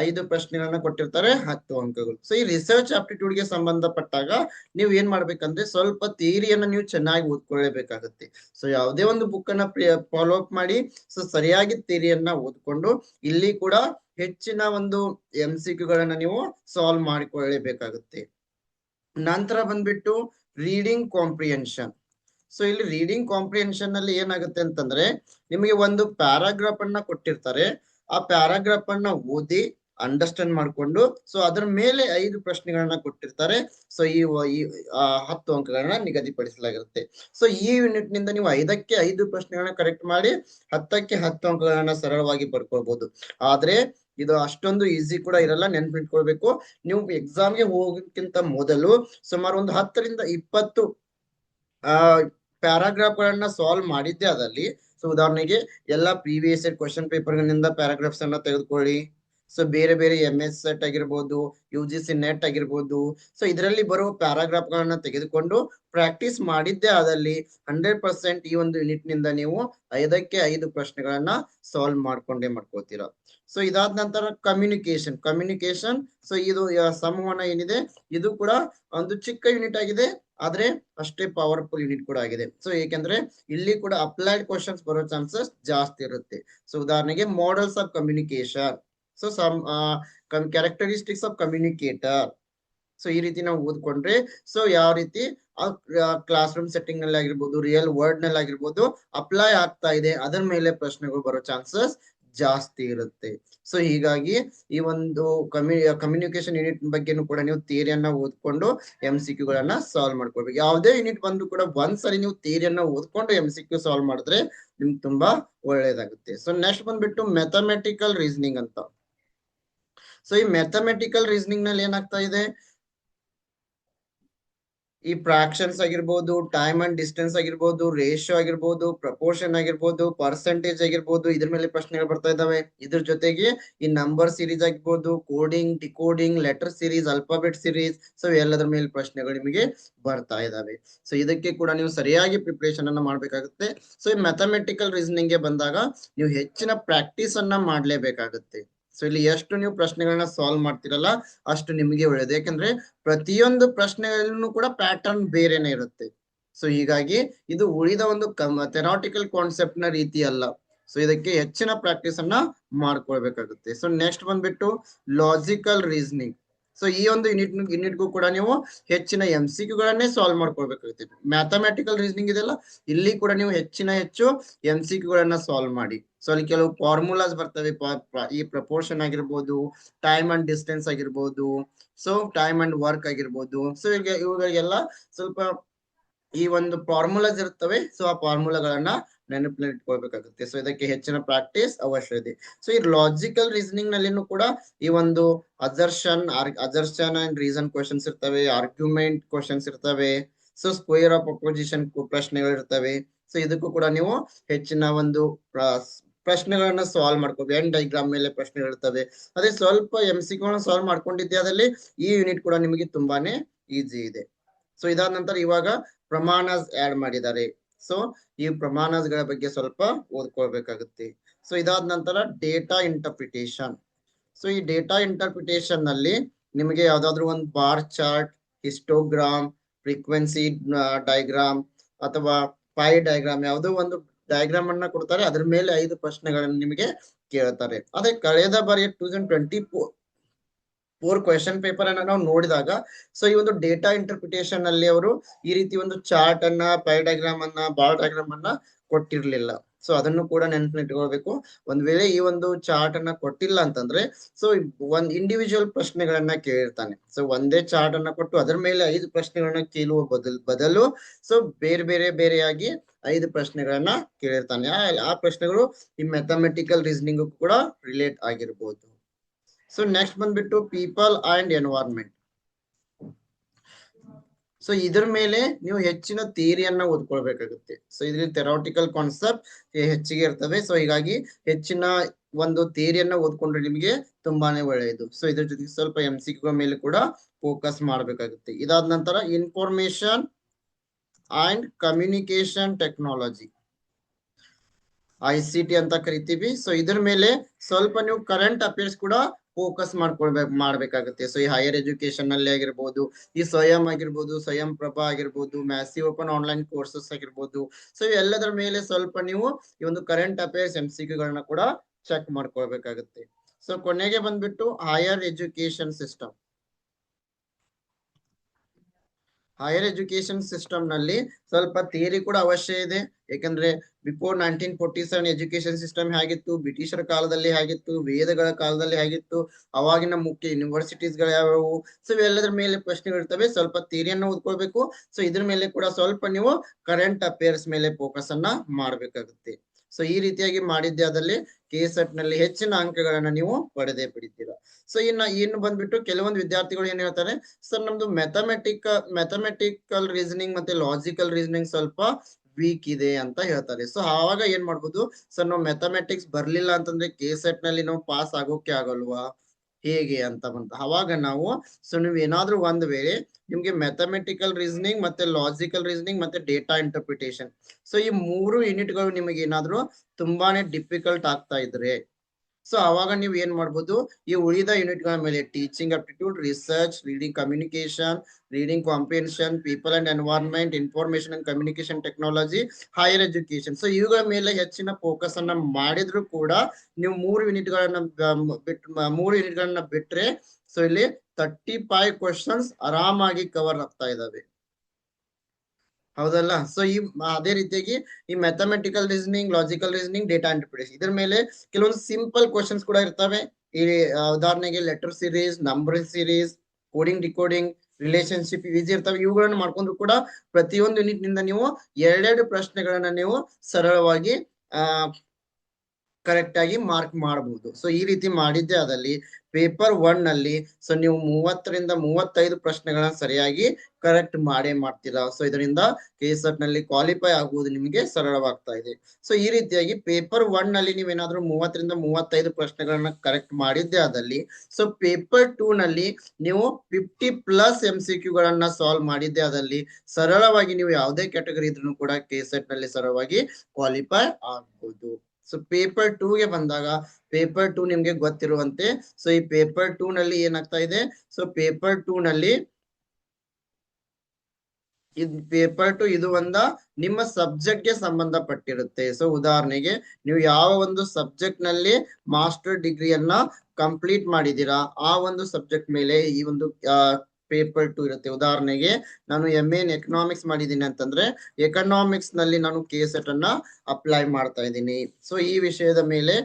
ಐದು ಪ್ರಶ್ನೆಗಳನ್ನ ಕೊಟ್ಟಿರ್ತಾರೆ, ಹತ್ತು ಅಂಕಗಳು. ಸೊ ಈ ರಿಸರ್ಚ್ ಆಪ್ಟಿಟ್ಯೂಡ್ಗೆ ಸಂಬಂಧಪಟ್ಟಾಗ ನೀವು ಏನ್ ಮಾಡ್ಬೇಕಂದ್ರೆ ಸ್ವಲ್ಪ ಥಿಯರಿಯನ್ನ ನೀವು ಚೆನ್ನಾಗಿ ಓದ್ಕೊಳ್ಳೇಬೇಕಾಗುತ್ತೆ. ಸೊ ಯಾವುದೇ ಒಂದು ಬುಕ್ ಅನ್ನ ಫಾಲೋ ಅಪ್ ಮಾಡಿ ಸೊ ಸರಿಯಾಗಿ ಥಿಯರಿಯನ್ನ ಓದ್ಕೊಂಡು, ಇಲ್ಲಿ ಕೂಡ ಹೆಚ್ಚಿನ ಒಂದು ಎಂ ಸಿ ಕ್ಯೂಗಳನ್ನ ನೀವು ಸಾಲ್ವ್ ಮಾಡಿಕೊಳ್ಳೇಬೇಕಾಗುತ್ತೆ. ನಂತರ ಬಂದ್ಬಿಟ್ಟು ರೀಡಿಂಗ್ ಕಾಂಪ್ರಿಯೆನ್ಷನ್ ಸೊ ಇಲ್ಲಿ ರೀಡಿಂಗ್ ಕಾಂಪ್ರಿಹೆನ್ಷನ್ ಅಲ್ಲಿ ಏನಾಗುತ್ತೆ ಅಂತಂದ್ರೆ, ನಿಮಗೆ ಒಂದು ಪ್ಯಾರಾಗ್ರಾಫ್ ಅನ್ನ ಕೊಟ್ಟಿರ್ತಾರೆ. ಆ ಪ್ಯಾರಾಗ್ರಾಫ್ ಅನ್ನ ಓದಿ ಅಂಡರ್ಸ್ಟ್ಯಾಂಡ್ ಮಾಡ್ಕೊಂಡು ಸೊ ಅದರ ಮೇಲೆ ಐದು ಪ್ರಶ್ನೆಗಳನ್ನ ಕೊಟ್ಟಿರ್ತಾರೆ. ಸೊ ಈ ಹತ್ತು ಅಂಕಗಳನ್ನ ನಿಗದಿಪಡಿಸಲಾಗಿರುತ್ತೆ. ಸೊ ಈ ಯೂನಿಟ್ನಿಂದ ನೀವು ಐದಕ್ಕೆ ಐದು ಪ್ರಶ್ನೆಗಳನ್ನ ಕರೆಕ್ಟ್ ಮಾಡಿ, ಹತ್ತಕ್ಕೆ ಹತ್ತು ಅಂಕಗಳನ್ನ ಸರಳವಾಗಿ ಬರ್ಕೊಳ್ಬಹುದು ಆದ್ರೆ ಇದು ಅಷ್ಟೊಂದು ಈಸಿ ಕೂಡ ಇರಲ್ಲ, ನೆನ್ಪಿಟ್ಕೊಳ್ಬೇಕು. ನೀವು ಎಕ್ಸಾಮ್ಗೆ ಹೋಗೋಕ್ಕಿಂತ ಮೊದಲು ಸುಮಾರು ಒಂದು ಹತ್ತರಿಂದ ಇಪ್ಪತ್ತು, ಆ ಪ್ಯಾರಾಗ್ರಾಫ್ ಗಳನ್ನ ಸಾಲ್ವ್ ಮಾಡಿದ್ದೆ ಅದಲ್ಲಿ ಸೊ ಉದಾಹರಣೆಗೆ ಎಲ್ಲ ಪ್ರೀವಿಯಸ್ ಇಯರ್ ಕ್ವಶನ್ ಪೇಪರ್ ಗಳಿಂದ ಪ್ಯಾರಾಗ್ರಾಫ್ಸ್ ಅನ್ನ ತೆಗೆದುಕೊಳ್ಳಿ. ಸೊ ಬೇರೆ ಬೇರೆ ಎಂ ಎಸ್ ಸೆಟ್ ಆಗಿರ್ಬೋದು ಯು ಜಿ ಸಿ ನೆಟ್ ಆಗಿರ್ಬೋದು. ಸೊ ಇದರಲ್ಲಿ ಬರುವ ಪ್ಯಾರಾಗ್ರಾಫ್ ಗಳನ್ನ ತೆಗೆದುಕೊಂಡು ಪ್ರಾಕ್ಟೀಸ್ ಮಾಡಿದ್ದೇ ಆದಲ್ಲಿ ಹಂಡ್ರೆಡ್ ಪರ್ಸೆಂಟ್ ಈ ಒಂದು ಯೂನಿಟ್ನಿಂದ ನೀವು ಐದಕ್ಕೆ ಐದು ಪ್ರಶ್ನೆಗಳನ್ನ ಸಾಲ್ವ್ ಮಾಡ್ಕೊಂಡೇ ಮಾಡ್ಕೋತೀರಾ. ಸೊ ಇದಾದ ನಂತರ ಕಮ್ಯುನಿಕೇಶನ್ ಕಮ್ಯುನಿಕೇಶನ್ ಸೊ ಇದು ಸಂವಹನ ಏನಿದೆ? ಇದು ಕೂಡ ಒಂದು ಚಿಕ್ಕ ಯೂನಿಟ್ ಆಗಿದೆ. ಆದ್ರೆ ಅಷ್ಟೇ ಪವರ್ಫುಲ್ ಯೂನಿಟ್ ಕೂಡ ಆಗಿದೆ. ಸೊ ಏಕೆಂದ್ರೆ ಇಲ್ಲಿ ಕೂಡ ಅಪ್ಲೈಡ್ ಕ್ವಶನ್ಸ್ ಬರೋ ಚಾನ್ಸಸ್ ಜಾಸ್ತಿ ಇರುತ್ತೆ. ಸೊ ಉದಾಹರಣೆಗೆ models of communication so some characteristics of communicator so ಈ ರೀತಿ ನಾವು ಓದ್ಕೊಂಡ್ರೆ ಸೊ ಯಾವ ರೀತಿ ಕ್ಲಾಸ್ ರೂಮ್ ಸೆಟ್ಟಿಂಗ್ನಲ್ಲಿ ಆಗಿರ್ಬೋದು ರಿಯಲ್ ವರ್ಡ್ನಲ್ಲಿ ಆಗಿರ್ಬೋದು ಅಪ್ಲೈ ಆಗ್ತಾ ಇದೆ. ಅದರ ಮೇಲೆ ಪ್ರಶ್ನೆಗಳು ಬರೋ ಚಾನ್ಸಸ್ ಜಾಸ್ತಿ ಇರುತ್ತೆ. ಸೊ ಹೀಗಾಗಿ ಈ ಒಂದು ಕಮ್ಯು ಕಮ್ಯುನಿಕೇಶನ್ ಯೂನಿಟ್ ಬಗ್ಗೆನೂ ಕೂಡ ನೀವು ಥಿಯರಿಯನ್ನ ಓದ್ಕೊಂಡು ಎಂ ಸಿ ಕ್ಯೂ ಗಳನ್ನ ಸಾಲ್ವ್ ಮಾಡ್ಕೊಳ್ಬೇಕು. ಯಾವುದೇ ಯೂನಿಟ್ ಬಂದು ಕೂಡ ಒಂದ್ಸರಿ ನೀವು ಥಿಯರಿಯನ್ನ ಓದ್ಕೊಂಡು ಎಂ ಸಿ ಕ್ಯೂ ಸಾಲ್ವ್ ಮಾಡಿದ್ರೆ ನಿಮ್ಗೆ ತುಂಬಾ ಒಳ್ಳೇದಾಗುತ್ತೆ. ಸೊ ನೆಕ್ಸ್ಟ್ ಬಂದ್ಬಿಟ್ಟು ಮೆಥಮೆಟಿಕಲ್ ರೀಸನಿಂಗ್ ಅಂತ. ಸೊ ಈ ಮ್ಯಾಥಮೆಟಿಕಲ್ ರೀಸನಿಂಗ್ನಲ್ಲಿ ಏನಾಗ್ತಾ ಇದೆ? ಈ ಫ್ರಾಕ್ಷನ್ಸ್ ಆಗಿರ್ಬೋದು ಟೈಮ್ ಅಂಡ್ ಡಿಸ್ಟೆನ್ಸ್ ಆಗಿರ್ಬೋದು ರೇಷಿಯೋ ಆಗಿರ್ಬೋದು ಪ್ರಪೋರ್ಷನ್ ಆಗಿರ್ಬೋದು ಪರ್ಸೆಂಟೇಜ್ ಆಗಿರ್ಬೋದು, ಇದ್ರ ಮೇಲೆ ಪ್ರಶ್ನೆಗಳು ಬರ್ತಾ ಇದಾವೆ ಇದ್ರ ಜೊತೆಗೆ ಈ ನಂಬರ್ ಸೀರೀಸ್ ಆಗಿರ್ಬೋದು coding decoding letter series alphabet series so ಎಲ್ಲದರ ಮೇಲೆ ಪ್ರಶ್ನೆಗಳು ನಿಮಗೆ ಬರ್ತಾ ಇದಾವೆ ಸೊ ಇದಕ್ಕೆ ಕೂಡ ನೀವು ಸರಿಯಾಗಿ ಪ್ರಿಪರೇಷನ್ ಅನ್ನ ಮಾಡ್ಬೇಕಾಗುತ್ತೆ. ಸೊ ಈ ಮ್ಯಾಥಮೆಟಿಕಲ್ ರೀಸನಿಂಗ್ಗೆ ಬಂದಾಗ ನೀವು ಹೆಚ್ಚಿನ ಪ್ರಾಕ್ಟೀಸ್ ಅನ್ನ ಮಾಡ್ಲೇಬೇಕಾಗುತ್ತೆ. ಸೊ ಇಲ್ಲಿ ಎಷ್ಟು ನೀವು ಪ್ರಶ್ನೆಗಳನ್ನ ಸಾಲ್ವ್ ಮಾಡ್ತಿರಲ್ಲ, ಅಷ್ಟು ನಿಮಗೆ ಒಳ್ಳೇದು. ಯಾಕಂದ್ರೆ, ಪ್ರತಿಯೊಂದು ಪ್ರಶ್ನೆಗಳಲ್ಲೂ ಕೂಡ ಪ್ಯಾಟರ್ನ್ ಬೇರೆನೆ ಇರುತ್ತೆ. ಸೊ ಹೀಗಾಗಿ ಇದು ಉಳಿದ ಒಂದು ಥೆರಾಟಿಕಲ್ ಕಾನ್ಸೆಪ್ಟ್ನ ರೀತಿ ಅಲ್ಲ ಸೊ ಇದಕ್ಕೆ ಹೆಚ್ಚಿನ ಪ್ರಾಕ್ಟೀಸ್ ಅನ್ನ ಮಾಡ್ಕೊಳ್ಬೇಕಾಗುತ್ತೆ. ಸೊ ನೆಕ್ಸ್ಟ್ ಬಂದ್ಬಿಟ್ಟು ಲಾಜಿಕಲ್ ರೀಸನಿಂಗ್ ಸೊ ಈ ಒಂದು ಯೂನಿಟ್ ಯೂನಿಟ್ಗೂ ಕೂಡ ನೀವು ಹೆಚ್ಚಿನ ಎಂ ಸಿ ಗಳನ್ನೇ ಸಾಲ್ವ್ ಮಾಡ್ಕೊಳ್ಬೇಕಾಗುತ್ತೆ. ಮ್ಯಾಥಮೆಟಿಕಲ್ ರೀಸನಿಂಗ್ ಇದೆಲ್ಲ ಇಲ್ಲಿ ಕೂಡ ನೀವು ಹೆಚ್ಚಿನ ಹೆಚ್ಚು ಎಂ ಸಿ ಗಳನ್ನ ಸಾಲ್ವ್ ಮಾಡಿ. ಸೊ ಅಲ್ಲಿ ಕೆಲವು ಫಾರ್ಮುಲಾಸ್ ಬರ್ತವೆ. ಈ ಪ್ರಪೋರ್ಷನ್ ಆಗಿರ್ಬೋದು ಟೈಮ್ ಅಂಡ್ ಡಿಸ್ಟೆನ್ಸ್ ಆಗಿರ್ಬೋದು ಸೊ ಟೈಮ್ ಅಂಡ್ ವರ್ಕ್ ಆಗಿರ್ಬೋದು. ಸೊ ಈಗ ಇವುಗಳಿಗೆಲ್ಲ ಸ್ವಲ್ಪ ಈ ಒಂದು ಫಾರ್ಮುಲಾಸ್ ಇರ್ತವೆ. ಸೊ ಆ ಫಾರ್ಮುಲಾಗಳನ್ನ ನೆನಪಿನಲ್ಲಿ ಇಟ್ಕೊಳ್ಬೇಕಾಗುತ್ತೆ. ಸೊ ಇದಕ್ಕೆ ಹೆಚ್ಚಿನ ಪ್ರಾಕ್ಟೀಸ್ ಅವಶ್ಯ ಇದೆ. ಸೊ ಈ ಲಾಜಿಕಲ್ ರೀಸನಿಂಗ್ ನಲ್ಲಿನೂ ಕೂಡ ಈ ಒಂದು assertion assertion and reason questions ಇರ್ತವೆ ಆರ್ಗ್ಯುಮೆಂಟ್ ಕ್ವಶನ್ಸ್ ಇರ್ತವೆ ಸೊ ಸ್ಕ್ವೇರ್ ಆಫ್ ಅಪೋಸಿಷನ್ ಪ್ರಶ್ನೆಗಳು ಇರ್ತವೆ ಸೊ ಇದಕ್ಕೂ ಕೂಡ ನೀವು ಹೆಚ್ಚಿನ ಒಂದು ಪ್ರಶ್ನೆಗಳನ್ನ ಸಾಲ್ವ್ ಮಾಡ್ಕೋಬೇಕು ಎನ್ ಡೈಗ್ರಾಮ್ ಮೇಲೆ ಪ್ರಶ್ನೆ ಇರ್ತವೆ. ಅದೇ ಸ್ವಲ್ಪ ಎಂ ಸಿ ಸಾಲ್ವ್ ಮಾಡ್ಕೊಂಡಿದ್ದೆ, ಅದರಲ್ಲಿ ಈ ಯೂನಿಟ್ ಕೂಡ ನಿಮಗೆ ತುಂಬಾನೇ ಈಸಿ ಇದೆ. ಸೊ ಇದಾದ ನಂತರ ಇವಾಗ ಪ್ರಮಾಣಸ್ ಆಡ್ ಮಾಡಿದ್ದಾರೆ. ಸೊ ಈ ಪ್ರಮಾಣಗಳ ಗಳ ಬಗ್ಗೆ ಸ್ವಲ್ಪ ಓದ್ಕೊಳ್ಬೇಕಾಗುತ್ತೆ. ಸೊ ಇದಾದ ನಂತರ ಡೇಟಾ ಇಂಟರ್ಪ್ರಿಟೇಷನ್ ಸೊ ಈ ಡೇಟಾ ಇಂಟರ್ಪ್ರಿಟೇಷನ್ನಲ್ಲಿ ನಿಮಗೆ ಯಾವ್ದಾದ್ರು ಒಂದು bar chart histogram frequency diagram ಅಥವಾ ಪೈ ಡೈಗ್ರಾಮ್ ಯಾವುದೋ ಒಂದು ಡಯಾಗ್ರಾಮ್ ಅನ್ನ ಕೊಡ್ತಾರೆ. ಅದ್ರ ಮೇಲೆ ಐದು ಪ್ರಶ್ನೆಗಳನ್ನ ನಿಮಗೆ ಕೇಳ್ತಾರೆ. ಅದೇ ಕಳೆದ ಬಾರಿ two thousand twenty four question paper ಅನ್ನ ನಾವು ನೋಡಿದಾಗ ಸೊ ಈ ಒಂದು ಡೇಟಾ ಇಂಟರ್ಪ್ರಿಟೇಷನ್ ಅಲ್ಲಿ ಅವರು ಈ ರೀತಿ ಒಂದು ಚಾರ್ಟ್ ಅನ್ನ ಪೈ ಡಯಾಗ್ರಾಮ್ ಅನ್ನ ಬಾಲ್ ಡಯಾಗ್ರಾಮ್ ಅನ್ನ ಕೊಟ್ಟಿರ್ಲಿಲ್ಲ. ಸೊ ಅದನ್ನು ಕೂಡ ನೆನಪಿನಿಟ್ಕೊಳ್ಬೇಕು ಒಂದ್ ವೇಳೆ ಈ ಒಂದು ಚಾರ್ಟ್ ಅನ್ನ ಕೊಟ್ಟಿಲ್ಲ ಅಂತಂದ್ರೆ ಸೊ ಒಂದ್ ಇಂಡಿವಿಜುವಲ್ ಪ್ರಶ್ನೆಗಳನ್ನ ಕೇಳಿರ್ತಾನೆ. ಸೊ ಒಂದೇ ಚಾರ್ಟ್ ಅನ್ನ ಕೊಟ್ಟು ಅದರ ಮೇಲೆ ಐದು ಪ್ರಶ್ನೆಗಳನ್ನ ಕೇಳುವ ಬದಲು ಬದಲು ಸೊ ಬೇರೆ ಬೇರೆ ಬೇರೆಯಾಗಿ ಐದು ಪ್ರಶ್ನೆಗಳನ್ನ ಕೇಳಿರ್ತಾನೆ. ಆ ಪ್ರಶ್ನೆಗಳು ಈ ಮ್ಯಾಥಮೆಟಿಕಲ್ ರೀಸನಿಂಗ್ ಕೂಡ ರಿಲೇಟ್ ಆಗಿರ್ಬೋದು. ಸೊ ನೆಕ್ಸ್ಟ್ ಬಂದ್ಬಿಟ್ಟು ಪೀಪಲ್ ಅಂಡ್ ಎನ್ವೈರ್ಮೆಂಟ್ ಸೊ ಇದ್ರ ಮೇಲೆ ನೀವು ಹೆಚ್ಚಿನ ಥಿಯರಿಯನ್ನ ಓದ್ಕೊಳ್ಬೇಕಾಗುತ್ತೆ. ಸೊ ಇದ್ರಲ್ಲಿ ಥೆರಾಟಿಕಲ್ ಕಾನ್ಸೆಪ್ಟ್ ಹೆಚ್ಚಿಗೆ ಇರ್ತವೆ ಸೊ ಹೀಗಾಗಿ ಹೆಚ್ಚಿನ ಒಂದು ಥಿಯರಿಯನ್ನ ಓದ್ಕೊಂಡ್ರೆ ನಿಮಗೆ ತುಂಬಾನೇ ಒಳ್ಳೆಯದು. ಸೊ ಇದ್ರ ಜೊತೆಗೆ ಸ್ವಲ್ಪ ಎಂ ಸಿ ಕ್ಯೂ ಮೇಲೆ ಕೂಡ ಫೋಕಸ್ ಮಾಡಬೇಕಾಗುತ್ತೆ. ಇದಾದ ನಂತರ information and communication technology I C T ಅಂತ ಕರಿತೀವಿ. ಸೊ ಇದ್ರ ಮೇಲೆ ಸ್ವಲ್ಪ ನೀವು ಕರೆಂಟ್ ಅಫೇರ್ಸ್ ಕೂಡ ಫೋಕಸ್ ಮಾಡ್ಕೊಳ್ಬೇಕು, ಮಾಡ್ಬೇಕಾಗುತ್ತೆ. ಸೊ ಈ ಹೈಯರ್ ಎಜುಕೇಶನ್ ಅಲ್ಲಿ ಆಗಿರ್ಬೋದು, ಈ ಸ್ವಯಂ ಆಗಿರ್ಬೋದು, ಸ್ವಯಂ ಪ್ರಭಾ ಆಗಿರ್ಬೋದು ಮ್ಯಾಸಿವ್ ಓಪನ್ ಆನ್ಲೈನ್ ಕೋರ್ಸಸ್ ಆಗಿರ್ಬೋದು. ಸೊ ಎಲ್ಲದರ ಮೇಲೆ ಸ್ವಲ್ಪ ನೀವು ಈ ಒಂದು ಕರೆಂಟ್ ಅಫೇರ್ಸ್ ಎಂ ಸಿ ಗಳನ್ನ ಕೂಡ ಚೆಕ್ ಮಾಡ್ಕೊಳ್ಬೇಕಾಗುತ್ತೆ. ಸೊ ಕೊನೆಗೆ ಬಂದ್ಬಿಟ್ಟು higher education system higher education ಸಿಸ್ಟಮ್ನಲ್ಲಿ ಸ್ವಲ್ಪ ಥಿಯರಿ ಕೂಡ ಅವಶ್ಯ ಇದೆ. ಯಾಕಂದ್ರೆ before nineteen forty seven education system ಹೇಗಿತ್ತು? ಬ್ರಿಟಿಷರ ಕಾಲದಲ್ಲಿ ಹೇಗಿತ್ತು? ವೇದಗಳ ಕಾಲದಲ್ಲಿ ಹೇಗಿತ್ತು? ಅವಾಗಿನ ಮುಖ್ಯ ಯೂನಿವರ್ಸಿಟೀಸ್ಗಳು ಯಾವ್ಯಾವು ಸೊ ಇವೆಲ್ಲದರ ಮೇಲೆ ಪ್ರಶ್ನೆಗಳು ಇರ್ತವೆ. ಸ್ವಲ್ಪ ಥಿಯರಿಯನ್ನು ಓದ್ಕೊಳ್ಬೇಕು. ಸೊ ಇದ್ರ ಮೇಲೆ ಕೂಡ ಸ್ವಲ್ಪ ನೀವು ಕರೆಂಟ್ ಅಫೇರ್ಸ್ ಮೇಲೆ ಫೋಕಸ್ ಅನ್ನ ಮಾಡ್ಬೇಕಾಗುತ್ತೆ. ಸೊ ಈ ರೀತಿಯಾಗಿ ಮಾಡಿದ್ದೆ ಆದಲ್ಲಿ ಕೆ ಸೆಟ್ನಲ್ಲಿ ಹೆಚ್ಚಿನ ಅಂಕಗಳನ್ನ ನೀವು ಪಡೆದೇ ಬಿಡಿದ್ದೀರಾ. ಸೊ ಇನ್ನ, ಇನ್ನು ಬಂದ್ಬಿಟ್ಟು ಕೆಲವೊಂದು ವಿದ್ಯಾರ್ಥಿಗಳು ಏನ್ ಹೇಳ್ತಾರೆ, ಸರ್, ನಮ್ದು ಮೆಥಮೆಟಿಕ್ ಮೆಥಮೆಟಿಕಲ್ ರೀಸನಿಂಗ್ ಮತ್ತೆ ಲಾಜಿಕಲ್ ರೀಸನಿಂಗ್ ಸ್ವಲ್ಪ ವೀಕ್ ಇದೆ ಅಂತ ಹೇಳ್ತಾರೆ. ಸೊ ಆವಾಗ ಏನ್ ಮಾಡ್ಬೋದು, ಸರ್, ನಾವು ಮೆಥಮೆಟಿಕ್ಸ್ ಬರ್ಲಿಲ್ಲ ಅಂತಂದ್ರೆ ಕೆ ಸೆಟ್ನಲ್ಲಿ ನಾವು ಪಾಸ್ ಆಗೋಕೆ ಆಗಲ್ವಾ? ಹೇಗೆ ಅಂತ ಬಂತು. ಅವಾಗ ನಾವು ಸೊ ನೀವು ಏನಾದ್ರೂ ಒಂದ್ ವೇಳೆ ನಿಮ್ಗೆ ಮ್ಯಾಥಮೆಟಿಕಲ್ ರೀಸನಿಂಗ್ ಮತ್ತೆ ಲಾಜಿಕಲ್ ರೀಸನಿಂಗ್ ಮತ್ತೆ ಡೇಟಾ ಇಂಟರ್ಪ್ರಿಟೇಷನ್ ಸೊ ಈ ಮೂರು ಯೂನಿಟ್ಗಳು ನಿಮಗೆ ಏನಾದ್ರು ತುಂಬಾನೇ ಡಿಫಿಕಲ್ಟ್ ಆಗ್ತಾ ಇದ್ರೆ ಸೊ ಅವಾಗ ನೀವು ಏನ್ ಮಾಡ್ಬೋದು? ಈ ಉಳಿದ ಯೂನಿಟ್ಗಳ ಮೇಲೆ teaching aptitude research reading communication reading comprehension people and environment information and communication technology higher education so ಇವುಗಳ ಮೇಲೆ ಹೆಚ್ಚಿನ ಫೋಕಸ್ ಅನ್ನ ಮಾಡಿದ್ರು ಕೂಡ ನೀವು ಮೂರು ಯೂನಿಟ್ ಗಳನ್ನ ಬಿಟ್ ಮೂರು ಯೂನಿಟ್ ಗಳನ್ನ ಬಿಟ್ರೆ, ಸೊ, ಇಲ್ಲಿ ತರ್ಟಿ ಫೈವ್ ಕ್ವಶನ್ಸ್ ಆರಾಮಾಗಿ ಕವರ್ ಆಗ್ತಾ ಇದಾವೆ. ಹೌದಲ್ಲ? ಸೊ ಈ, ಅದೇ ರೀತಿಯಾಗಿ ಈ mathematical reasoning logical reasoning data interpretation ಇದ್ರ ಮೇಲೆ ಕೆಲವೊಂದು ಸಿಂಪಲ್ ಕ್ವಶನ್ಸ್ ಕೂಡ ಇರ್ತವೆ. ಈ ಉದಾಹರಣೆಗೆ letter series number series coding decoding relationship easy ಇರ್ತವೆ. ಇವುಗಳನ್ನು ಮಾಡ್ಕೊಂಡ್ರು ಕೂಡ ಪ್ರತಿಯೊಂದು ಯೂನಿಟ್ನಿಂದ ನೀವು ಎರಡೆರಡು ಪ್ರಶ್ನೆಗಳನ್ನ ನೀವು ಸರಳವಾಗಿ ಕರೆಕ್ಟ್ ಆಗಿ ಮಾರ್ಕ್ ಮಾಡಬಹುದು ಸೊ ಈ ರೀತಿ ಮಾಡಿದ್ದೆ ಅದಲ್ಲಿ ಪೇಪರ್ ಒನ್ನಲ್ಲಿ ಸೊ ನೀವು ಮೂವತ್ತರಿಂದ ಮೂವತ್ತೈದು ಪ್ರಶ್ನೆಗಳನ್ನ ಸರಿಯಾಗಿ ಕರೆಕ್ಟ್ ಮಾಡೇ ಮಾಡ್ತೀರಾ. ಸೊ ಇದರಿಂದ ಕೆಸೆಟ್ನಲ್ಲಿ ಕ್ವಾಲಿಫೈ ಆಗುವುದು ನಿಮಗೆ ಸರಳವಾಗ್ತಾ ಇದೆ. ಸೊ ಈ ರೀತಿಯಾಗಿ ಪೇಪರ್ ಒನ್ನಲ್ಲಿ ನೀವೇನಾದ್ರೂ ಮೂವತ್ತರಿಂದ ಮೂವತ್ತೈದು ಪ್ರಶ್ನೆಗಳನ್ನ ಕರೆಕ್ಟ್ ಮಾಡಿದ್ದೆ ಆದಲ್ಲಿ ಸೊ ಪೇಪರ್ ಟೂ ನಲ್ಲಿ ನೀವು fifty plus M C Q ಗಳನ್ನ ಸಾಲ್ವ್ ಮಾಡಿದ್ದೆ ಆದಲ್ಲಿ ಸರಳವಾಗಿ ನೀವು ಯಾವುದೇ ಕ್ಯಾಟಗರಿ ಇದ್ರೂ ಕೂಡ ಕೆಸೆಟ್ನಲ್ಲಿ ಸರಳವಾಗಿ ಕ್ವಾಲಿಫೈ ಆಗ್ಬಹುದು ಸೊ ಪೇಪರ್ ಟೂಗೆ ಬಂದಾಗ ಪೇಪರ್ ಟೂ ನಿಮ್ಗೆ ಗೊತ್ತಿರುವಂತೆ. ಸೊ ಈ ಪೇಪರ್ ಟೂ ನಲ್ಲಿ ಏನಾಗ್ತಾ ಇದೆ? ಸೊ ಪೇಪರ್ ಟೂ ನಲ್ಲಿ ಇದು ಪೇಪರ್ ಟು ಇದು ಒಂದ ನಿಮ್ಮ ಸಬ್ಜೆಕ್ಟ್ಗೆ ಸಂಬಂಧಪಟ್ಟಿರುತ್ತೆ. ಸೊ ಉದಾಹರಣೆಗೆ, ನೀವು ಯಾವ ಒಂದು ಸಬ್ಜೆಕ್ಟ್ನಲ್ಲಿ ಮಾಸ್ಟರ್ ಡಿಗ್ರಿಯನ್ನ ಕಂಪ್ಲೀಟ್ ಮಾಡಿದೀರಾ ಆ ಒಂದು ಸಬ್ಜೆಕ್ಟ್ ಮೇಲೆ ಈ ಒಂದು ಪೇಪರ್ ಟು ಇರುತ್ತೆ. ಉದಾಹರಣೆಗೆ ನಾನು ಎಂ ಎನ್ ಎಕನಾಮಿಕ್ಸ್ ಮಾಡಿದ್ದೀನಿ ಅಂತಂದ್ರೆ ಎಕನಾಮಿಕ್ಸ್ನಲ್ಲಿ ನಾನು ಕೆ ಸೆಟ್ ಅನ್ನ ಅಪ್ಲೈ ಮಾಡ್ತಾ ಇದ್ದೀನಿ. ಸೊ ಈ ವಿಷಯದ ಮೇಲೆ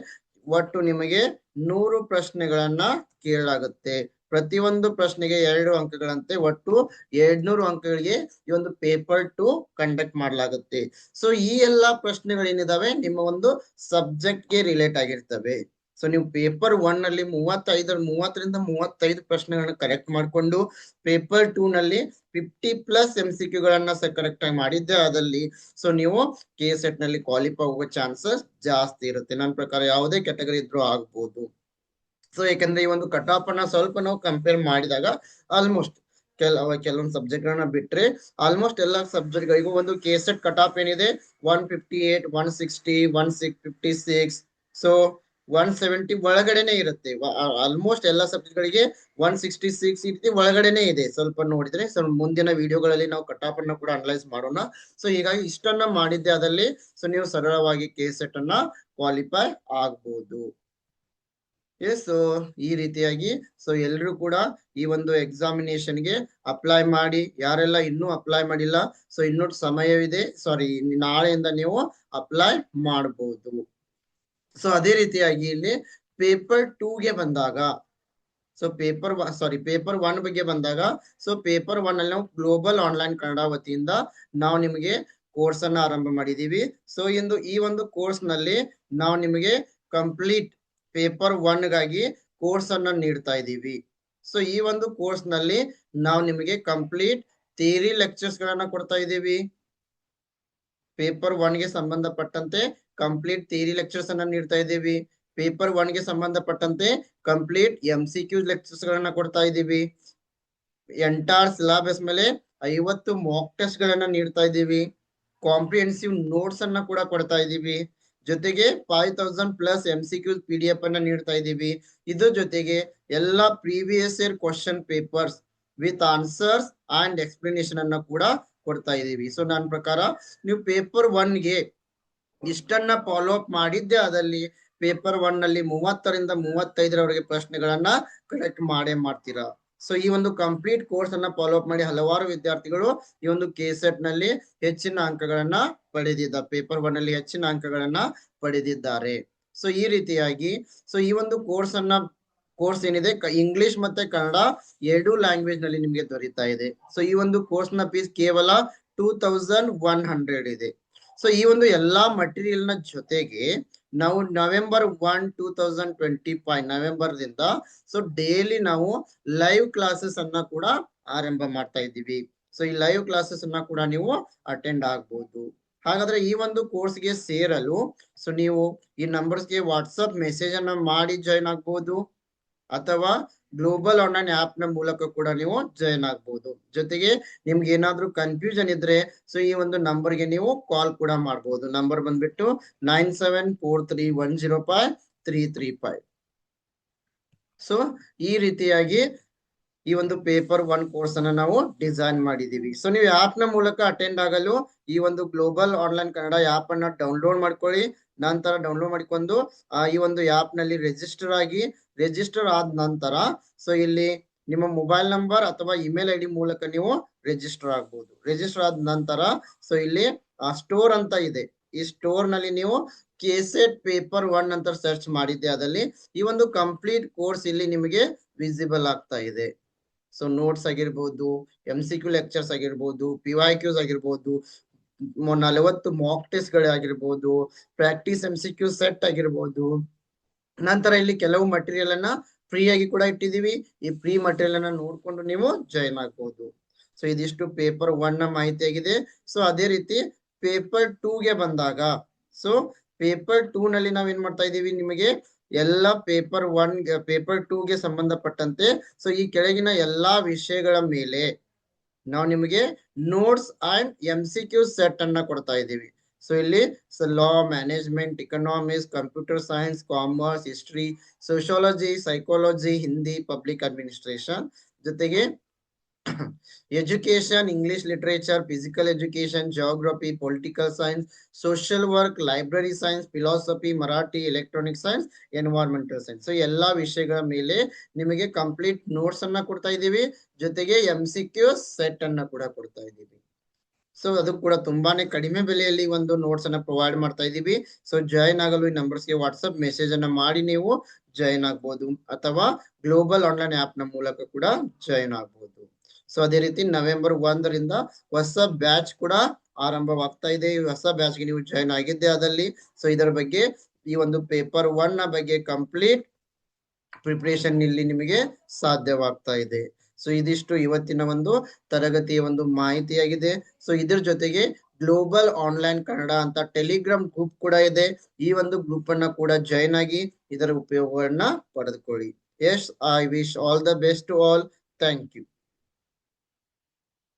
ಒಟ್ಟು ನಿಮಗೆ ನೂರು ಪ್ರಶ್ನೆಗಳನ್ನ ಕೇಳಲಾಗುತ್ತೆ. ಪ್ರತಿಯೊಂದು ಪ್ರಶ್ನೆಗೆ ಎರಡು ಅಂಕಗಳಂತೆ ಒಟ್ಟು ಎರಡ್ನೂರು ಅಂಕಗಳಿಗೆ ಈ ಒಂದು ಪೇಪರ್ ಟು ಕಂಡಕ್ಟ್ ಮಾಡಲಾಗುತ್ತೆ. ಸೊ ಈ ಎಲ್ಲಾ ಪ್ರಶ್ನೆಗಳೇನಿದಾವೆ? ನಿಮ್ಮ ಒಂದು ಸಬ್ಜೆಕ್ಟ್ಗೆ ರಿಲೇಟ್ ಆಗಿರ್ತವೆ. ಸೊ ನೀವು ಪೇಪರ್ ಒನ್ನಲ್ಲಿ ಮೂವತ್ತೈದು, ಮೂವತ್ತರಿಂದ ಮೂವತ್ತೈದು ಪ್ರಶ್ನೆಗಳನ್ನ ಕರೆಕ್ಟ್ ಮಾಡಿಕೊಂಡು ಪೇಪರ್ ಟೂ ನಲ್ಲಿ fifty plus M C Q ಗಳನ್ನ ಕರೆಕ್ಟ್ ಆಗಿ ಮಾಡಿದ್ದೆ ಅದಲ್ಲಿ ಸೊ ನೀವು ಕೆ ಸೆಟ್ನಲ್ಲಿ ಕ್ವಾಲಿಫೈ ಆಗೋ ಚಾನ್ಸಸ್ ಜಾಸ್ತಿ ಇರುತ್ತೆ. ನನ್ನ ಪ್ರಕಾರ ಯಾವುದೇ ಕ್ಯಾಟಗರಿ ಇದ್ರೂ ಆಗ್ಬೋದು. ಸೊ ಯಾಕಂದ್ರೆ ಈ ಒಂದು ಕಟ್ ಆಫ್ ಅನ್ನ ಸ್ವಲ್ಪ ನಾವು ಕಂಪೇರ್ ಮಾಡಿದಾಗ ಆಲ್ಮೋಸ್ಟ್ ಕೆಲ, ಕೆಲವೊಂದು ಸಬ್ಜೆಕ್ಟ್ ಗಳನ್ನ ಬಿಟ್ರೆ ಆಲ್ಮೋಸ್ಟ್ ಎಲ್ಲಾ ಸಬ್ಜೆಕ್ಟ್ ಗಳಿಗೂ ಒಂದು ಕೆ ಸೆಟ್ ಕಟ್ ಆಫ್ ಏನಿದೆ? One fifty eight one sixty one six fifty six so one seventy ಒಳಗಡೆನೆ ಇರುತ್ತೆ. ಆಲ್ಮೋಸ್ಟ್ ಎಲ್ಲಾ ಸಬ್ಜೆಕ್ಟ್ ಗಳಿಗೆ ಒನ್ ಸಿಕ್ಸ್ಟಿ ಸಿಕ್ಸ್ ಈ ರೀತಿ ಒಳಗಡೆನೆ ಇದೆ. ಸ್ವಲ್ಪ ನೋಡಿದ್ರೆ, ಸೊ, ಮುಂದಿನ ವಿಡಿಯೋಗಳಲ್ಲಿ ನಾವು ಕಟ್ ಆಫ್ ಅನ್ನ ಕೂಡ ಅನಲೈಸ್ ಮಾಡೋಣ. ಸೊ ಹೀಗಾಗಿ ಇಷ್ಟನ್ನ ಮಾಡಿದ್ದೆ ಅದಲ್ಲಿ ಸೊ ನೀವು ಸರಳವಾಗಿ ಕೆ ಸೆಟ್ ಅನ್ನ ಕ್ವಾಲಿಫೈ ಆಗ್ಬಹುದು ಎಸ್ ಸೊ ಈ ರೀತಿಯಾಗಿ. ಸೊ ಎಲ್ಲರೂ ಕೂಡ ಈ ಒಂದು ಎಕ್ಸಾಮಿನೇಷನ್ಗೆ ಅಪ್ಲೈ ಮಾಡಿ. ಯಾರೆಲ್ಲ ಇನ್ನೂ ಅಪ್ಲೈ ಮಾಡಿಲ್ಲ ಸೊ ಇನ್ನೂ ಸಮಯವಿದೆ. ಸಾರಿ ನಾಳೆಯಿಂದ ನೀವು ಅಪ್ಲೈ ಮಾಡಬಹುದು ಸೊ ಅದೇ ರೀತಿಯಾಗಿ ಇಲ್ಲಿ ಪೇಪರ್ ಟೂಗೆ ಬಂದಾಗ so paper sorry paper one ಬಗ್ಗೆ ಬಂದಾಗ ಸೊ ಪೇಪರ್ ಒನ್ ಅಲ್ಲಿ ನಾವು ಗ್ಲೋಬಲ್ ಆನ್ಲೈನ್ ಕನ್ನಡ ವತಿಯಿಂದ ನಾವು ನಿಮಗೆ ಕೋರ್ಸ್ ಅನ್ನ ಆರಂಭ ಮಾಡಿದೀವಿ. ಸೊ ಇಂದು ಈ ಒಂದು ಕೋರ್ಸ್ನಲ್ಲಿ ನಾವು ನಿಮಗೆ ಕಂಪ್ಲೀಟ್ ಪೇಪರ್ ಒನ್ಗಾಗಿ ಕೋರ್ಸ್ ಅನ್ನ ನೀಡ್ತಾ ಇದ್ದೀವಿ. ಸೊ ಈ ಒಂದು ಕೋರ್ಸ್ನಲ್ಲಿ ನಾವು ನಿಮಗೆ ಕಂಪ್ಲೀಟ್ ಥಿಯರಿ ಲೆಕ್ಚರ್ಸ್ ಗಳನ್ನ ಕೊಡ್ತಾ ಇದ್ದೀವಿ. ಪೇಪರ್ ಒನ್ಗೆ ಸಂಬಂಧಪಟ್ಟಂತೆ ಕಂಪ್ಲೀಟ್ ಥಿಯರಿ ಲೆಕ್ಚರ್ಸ್ ಅನ್ನ ನೀಡ್ತಾ ಇದ್ದೀವಿ. ಪೇಪರ್ ಒನ್ಗೆ ಸಂಬಂಧಪಟ್ಟಂತೆ complete M C Q lectures ಗಳನ್ನ ಕೊಡ್ತಾ ಇದ್ದೀವಿ. ಎಂಟಾರ್ ಸಿಲಾಬಸ್ ಮೇಲೆ ಐವತ್ತು ಮಾಕ್ ಟೆಸ್ಟ್ ಗಳನ್ನ ನೀಡ್ತಾ ಇದ್ದೀವಿ. ಕಾಂಪ್ರಿಹೆನ್ಸಿವ್ ನೋಟ್ಸ್ ಅನ್ನ ಕೂಡ ಕೊಡ್ತಾ ಇದ್ದೀವಿ. ಜೊತೆಗೆ five thousand plus M C Q P D F ಅನ್ನ ನೀಡ್ತಾ ಇದ್ದೀವಿ. ಇದ್ರ ಜೊತೆಗೆ ಎಲ್ಲಾ previous year question papers with answers and explanation ಅನ್ನ ಕೂಡ ಕೊಡ್ತಾ ಇದ್ದೀವಿ. ಸೊ ನನ್ನ ಪ್ರಕಾರ ನೀವು ಪೇಪರ್ಗೆ ಇಷ್ಟನ್ನ ಫಾಲೋ ಅಪ್ ಮಾಡಿದ್ದೆ. ಅದಲ್ಲಿ ಪೇಪರ್ ಒನ್ನಲ್ಲಿ ಮೂವತ್ತರಿಂದ ಮೂವತ್ತೈದರವರೆಗೆ ಪ್ರಶ್ನೆಗಳನ್ನ ಕಲೆಕ್ಟ್ ಮಾಡೇ ಮಾಡ್ತೀರಾ? ಸೊ ಈ ಒಂದು ಕಂಪ್ಲೀಟ್ ಕೋರ್ಸ್ ಅನ್ನ ಫಾಲೋ ಅಪ್ ಮಾಡಿ ಹಲವಾರು ವಿದ್ಯಾರ್ಥಿಗಳು ಈ ಒಂದು ಕೆ ಸೆಟ್ನಲ್ಲಿ ಹೆಚ್ಚಿನ ಅಂಕಗಳನ್ನ ಪಡೆದಿದ್ದ ಪೇಪರ್ ಒನ್ನಲ್ಲಿ ಹೆಚ್ಚಿನ ಅಂಕಗಳನ್ನ ಪಡೆದಿದ್ದಾರೆ. ಸೊ ಈ ರೀತಿಯಾಗಿ ಸೊ ಈ ಒಂದು ಕೋರ್ಸ್ ಅನ್ನ ಕೋರ್ಸ್ ಏನಿದೆ? ಇಂಗ್ಲಿಷ್ ಮತ್ತೆ ಕನ್ನಡ ಎರಡು ಲ್ಯಾಂಗ್ವೇಜ್ನಲ್ಲಿ ನಿಮ್ಗೆ ದೊರೀತಾ ಇದೆ. ಸೊ ಈ ಒಂದು ಕೋರ್ಸ್ನ ಫೀಸ್ ಕೇವಲ ಟೂ ತೌಸಂಡ್ ಒನ್ ಹಂಡ್ರೆಡ್ ಇದೆ. ಸೊ ಈ ಒಂದು ಎಲ್ಲಾ ಮಟೀರಿಯಲ್ನ ಜೊತೆಗೆ ನಾವು November one two thousand twenty five November ದಿಂದ ಸೊ ಡೈಲಿ ನಾವು ಲೈವ್ ಕ್ಲಾಸಸ್ ಅನ್ನ ಕೂಡ ಆರಂಭ ಮಾಡ್ತಾ ಇದ್ದೀವಿ. ಸೊ ಈ ಲೈವ್ ಕ್ಲಾಸಸ್ ಅನ್ನ ಕೂಡ ನೀವು ಅಟೆಂಡ್ ಆಗ್ಬೋದು. ಹಾಗಾದ್ರೆ ಈ ಒಂದು ಕೋರ್ಸ್ಗೆ ಸೇರಲು ಸೊ ನೀವು ಈ ನಂಬರ್ಸ್ಗೆ ವಾಟ್ಸಪ್ ಮೆಸೇಜ್ ಅನ್ನ ಮಾಡಿ ಜಾಯಿನ್ ಆಗ್ಬೋದು. ಅಥವಾ ಗ್ಲೋಬಲ್ ಆನ್ಲೈನ್ ಆಪ್ನ ಮೂಲಕ ಕೂಡ ನೀವು ಜಾಯಿನ್ ಆಗ್ಬಹುದು ಜೊತೆಗೆ ನಿಮ್ಗೆ ಏನಾದ್ರೂ ಕನ್ಫ್ಯೂಷನ್ ಇದ್ರೆ ಸೊ ಈ ಒಂದು ನಂಬರ್ಗೆ ನೀವು ಕಾಲ್ ಕೂಡ ಮಾಡಬಹುದು ನಂಬರ್ ಬಂದ್ಬಿಟ್ಟು nine seven four three one zero five three three five so ಈ ರೀತಿಯಾಗಿ ಈ ಒಂದು ಪೇಪರ್ ಒನ್ ಕೋರ್ಸ್ ಅನ್ನ ನಾವು ಡಿಸೈನ್ ಮಾಡಿದೀವಿ. ಸೊ ನೀವು ಆಪ್ನ ಮೂಲಕ ಅಟೆಂಡ್ ಆಗಲು ಈ ಒಂದು ಗ್ಲೋಬಲ್ ಆನ್ಲೈನ್ ಕನ್ನಡ ಆಪ್ ಅನ್ನ ಡೌನ್ಲೋಡ್ ಮಾಡ್ಕೊಳ್ಳಿ. ನಂತರ ಡೌನ್ಲೋಡ್ ಮಾಡಿಕೊಂಡು ಈ ಒಂದು ಆಪ್ನಲ್ಲಿ ರಿಜಿಸ್ಟರ್ ಆಗಿ ರಿಜಿಸ್ಟರ್ ಆದ ನಂತರ ಸೊ ಇಲ್ಲಿ ನಿಮ್ಮ ಮೊಬೈಲ್ ನಂಬರ್ ಅಥವಾ ಇಮೇಲ್ ಐ ಮೂಲಕ ನೀವು ರಿಜಿಸ್ಟರ್ ಆಗ್ಬಹುದು ರಿಜಿಸ್ಟರ್ ಆದ ನಂತರ ಸೊ ಇಲ್ಲಿ ಸ್ಟೋರ್ ಅಂತ ಇದೆ. ಈ ಸ್ಟೋರ್ನಲ್ಲಿ ನೀವು ಕೆಸೆಟ್ ಪೇಪರ್ ಒನ್ ಅಂತ ಸರ್ಚ್ ಮಾಡಿದ್ದೆ ಅದಲ್ಲಿ ಈ ಒಂದು ಕಂಪ್ಲೀಟ್ ಕೋರ್ಸ್ ಇಲ್ಲಿ ನಿಮಗೆ ವಿಸಿಬಲ್ ಆಗ್ತಾ ಇದೆ. ಸೊ ನೋಟ್ಸ್ ಆಗಿರ್ಬೋದು ಎಂ ಸಿ ಕ್ಯೂ ಲೆಕ್ಚರ್ಸ್ ಆಗಿರ್ಬೋದು ಪಿ ವೈ ಕ್ಯೂಸ್ ಆಗಿರ್ಬೋದು ನಲವತ್ತು mock test ಗಳಾಗಿರ್ಬೋದು practice M C Q set ಆಗಿರ್ಬೋದು. ನಂತರ ಇಲ್ಲಿ ಕೆಲವು ಮಟೀರಿಯಲ್ ಅನ್ನ ಫ್ರೀ ಆಗಿ ಕೂಡ ಇಟ್ಟಿದೀವಿ ಈ ಫ್ರೀ ಮಟೀರಿಯಲ್ ಅನ್ನ ನೋಡ್ಕೊಂಡು ನೀವು ಜಾಯಿನ್ ಆಗ್ಬಹುದು ಸೊ ಇದಿಷ್ಟು ಪೇಪರ್ ಒನ್ನ ಮಾಹಿತಿ ಆಗಿದೆ. ಸೊ ಅದೇ ರೀತಿ ಪೇಪರ್ ಟೂ ಗೆ ಬಂದಾಗ ಸೊ ಪೇಪರ್ ಟೂ ನಲ್ಲಿ ನಾವ್ ಏನ್ ಮಾಡ್ತಾ ಇದೀವಿ ನಿಮಗೆ ಎಲ್ಲ ಪೇಪರ್ ಒನ್ ಪೇಪರ್ ಟೂ ಗೆ ಸಂಬಂಧಪಟ್ಟಂತೆ ಸೊ ಈ ಕೆಳಗಿನ ಎಲ್ಲಾ ವಿಷಯಗಳ ಮೇಲೆ ನಾವು ನಿಮಗೆ notes and M C Q set ಅನ್ನ ಕೊಡ್ತಾ ಇದ್ದೀವಿ. ಸೊ ಇಲ್ಲಿ law management economics computer science commerce history sociology psychology Hindi public administration ಜೊತೆಗೆ education English literature physical education geography political science social work library science philosophy Marathi electronic science environmental science so ಎಲ್ಲಾ ವಿಷಯಗಳ ಮೇಲೆ ನಿಮಗೆ complete notes ಅನ್ನ ಕೊಡ್ತಾ ಇದ್ದೀವಿ. ಜೊತೆಗೆ M C Q set ಅನ್ನ ಕೂಡ ಕೊಡ್ತಾ ಇದ್ದೀವಿ. ಸೊ ಅದು ಕೂಡ ತುಂಬಾನೇ ಕಡಿಮೆ ಬೆಲೆಯಲ್ಲಿ ಒಂದು ನೋಟ್ಸ್ ಅನ್ನ ಪ್ರೊವೈಡ್ ಮಾಡ್ತಾ ಇದ್ದೀವಿ. ಸೊ ಜಾಯಿನ್ ಆಗಲು ಈ ನಂಬರ್ಸ್ಗೆ ವಾಟ್ಸ್ಆಪ್ ಮೆಸೇಜ್ ಅನ್ನ ಮಾಡಿ ನೀವು ಜಾಯಿನ್ ಆಗ್ಬೋದು. ಅಥವಾ ಗ್ಲೋಬಲ್ ಆನ್ಲೈನ್ ಆಪ್ನ ಮೂಲಕ ಕೂಡ ಜಾಯಿನ್ ಆಗ್ಬೋದು. ಸೊ ಅದೇ ರೀತಿ ನವೆಂಬರ್ ಒಂದರಿಂದ ಹೊಸ ಬ್ಯಾಚ್ ಕೂಡ ಆರಂಭವಾಗ್ತಾ ಇದೆ. ಈ ಹೊಸ ಬ್ಯಾಚ್ಗೆ ನೀವು ಜಾಯಿನ್ ಆಗಿದ್ದೆ ಅದಲ್ಲಿ ಸೊ ಇದರ ಬಗ್ಗೆ ಈ ಒಂದು ಪೇಪರ್ ಒನ್ನ ಬಗ್ಗೆ ಕಂಪ್ಲೀಟ್ ಪ್ರಿಪರೇಷನ್ ಇಲ್ಲಿ ನಿಮಗೆ ಸಾಧ್ಯವಾಗ್ತಾ ಇದೆ. ಸೊ ಇದಿಷ್ಟು ಇವತ್ತಿನ ಒಂದು ತರಗತಿಯ ಒಂದು ಮಾಹಿತಿಯಾಗಿದೆ. ಸೊ ಇದ್ರ ಜೊತೆಗೆ ಗ್ಲೋಬಲ್ ಆನ್ಲೈನ್ ಕನ್ನಡ ಅಂತ ಟೆಲಿಗ್ರಾಮ್ ಗ್ರೂಪ್ ಕೂಡ ಇದೆ. ಈ ಒಂದು ಗ್ರೂಪ್ ಅನ್ನ ಕೂಡ ಜಾಯ್ನ್ ಆಗಿ ಇದರ ಉಪಯೋಗವನ್ನ ಪಡೆದುಕೊಳ್ಳಿ. Yes I wish all the best to all thank you